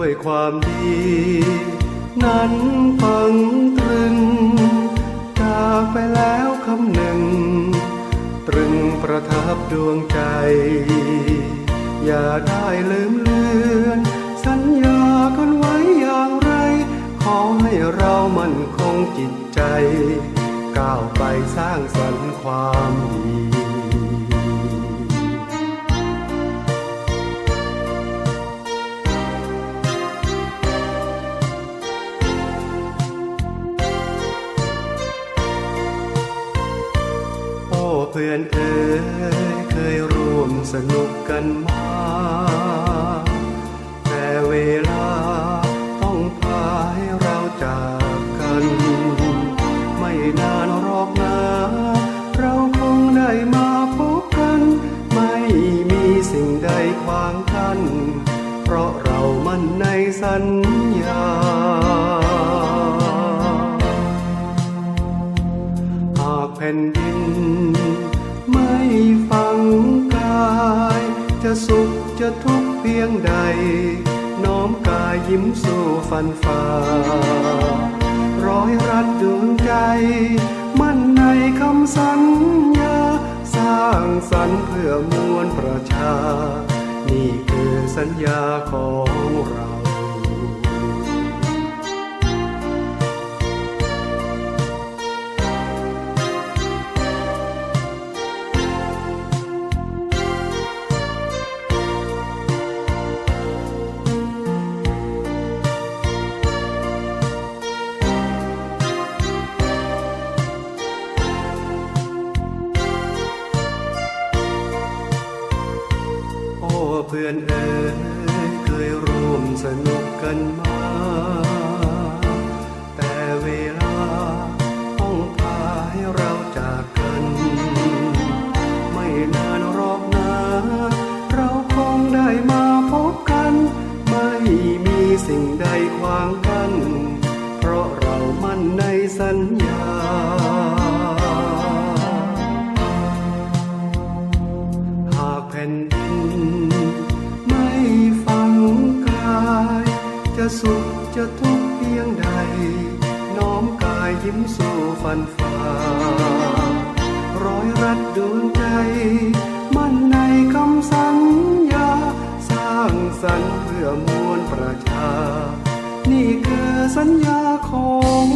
ด้วยความดี นั้นฝังตรึง จากไปแล้วคำหนึ่ง ตรึงประทับดวงใจ อย่าได้ลืมเลือน สัญญากันไว้อย่างไร ขอให้เรามั่นคงจิตใจ ก้าวไปสร้างสรรค์ความดี พื่อนเอ๋ยเคยร่วมสนุกกันมา แต่เวลาต้องพาให้เราจากกัน ไม่นานหรอกนะ เราคงได้มาพบกัน ไม่มีสิ่งใดขวางกัน เพราะเรามั่นในสัญญาหากแผ่นดิน สุขจะทุกข์เพียงใด น้อมกายยิ้มสู่ฟันฝ่าร้อยรัดดวงใจ มั่นในคำสัญญา สร้างสรรค์เพื่อมวลประชา นี่คือสัญญาของเรา เพื่อนเอ๋ยเคยร่วมสนุกกันมา แต่เวลาต้องพาให้เราจากกัน ไม่นานรอกนะเราคงได้มาพบกัน ไม่มีสิ่งใดขวางกัน เพราะเรามั่นในสัญญาหากแผ่น จะสุขจะทุกข์เพียงใด น้อมกายยิ้มสู่ฟันฝ่าร้อยรัดดวงใจ มั่นในคำสัญญา สร้างสรรค์เพื่อมวลประชา นี่คือสัญญาของ